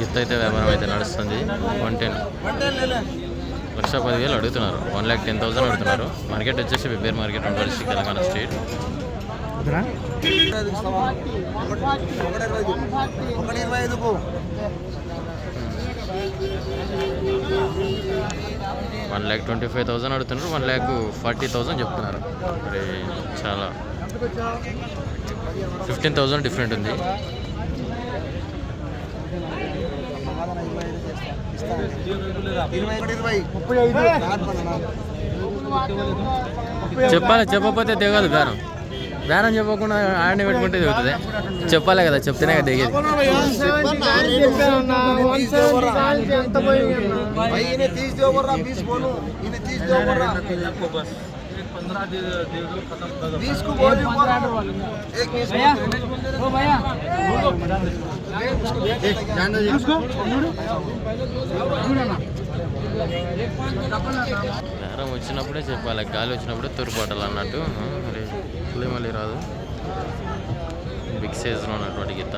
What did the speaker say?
గిత్త అయితే వ్యాపారం అయితే నడుస్తుంది. వన్ టెన్ లక్ష పదివేలు అడుగుతున్నారు. వన్ ల్యాక్ టెన్ థౌసండ్ అడుగుతున్నారు. మార్కెట్ వచ్చేసి వెబ్బేర్ మార్కెట్ ఉండవలసి Telangana state one lakh twenty five thousand అడుగుతున్నారు. వన్ ల్యాక్ ఫార్టీ థౌసండ్ చెప్తున్నారు. మరి చాలా. ఫిఫ్టీన్ థౌసండ్ డిఫరెంట్ ఉంది. ఇరవై ఒకటి ఇరవై ముప్పై ఐదు. చెప్పాలి చెప్పకపోతే దిగదు బేరం బేరం చెప్పకుండా ఆడనే పెట్టుకుంటే దిగుతుంది. చెప్పాలి కదా చెప్తేనే కదా దిగేది. ఈయన నేరం వచ్చినప్పుడే చెప్పాలి గాలి వచ్చినప్పుడే తురుపాటలు అన్నట్టు. మళ్ళీ మళ్ళీ రాదు. బిగ్ సైజ్లో ఉన్నటువంటి గీత.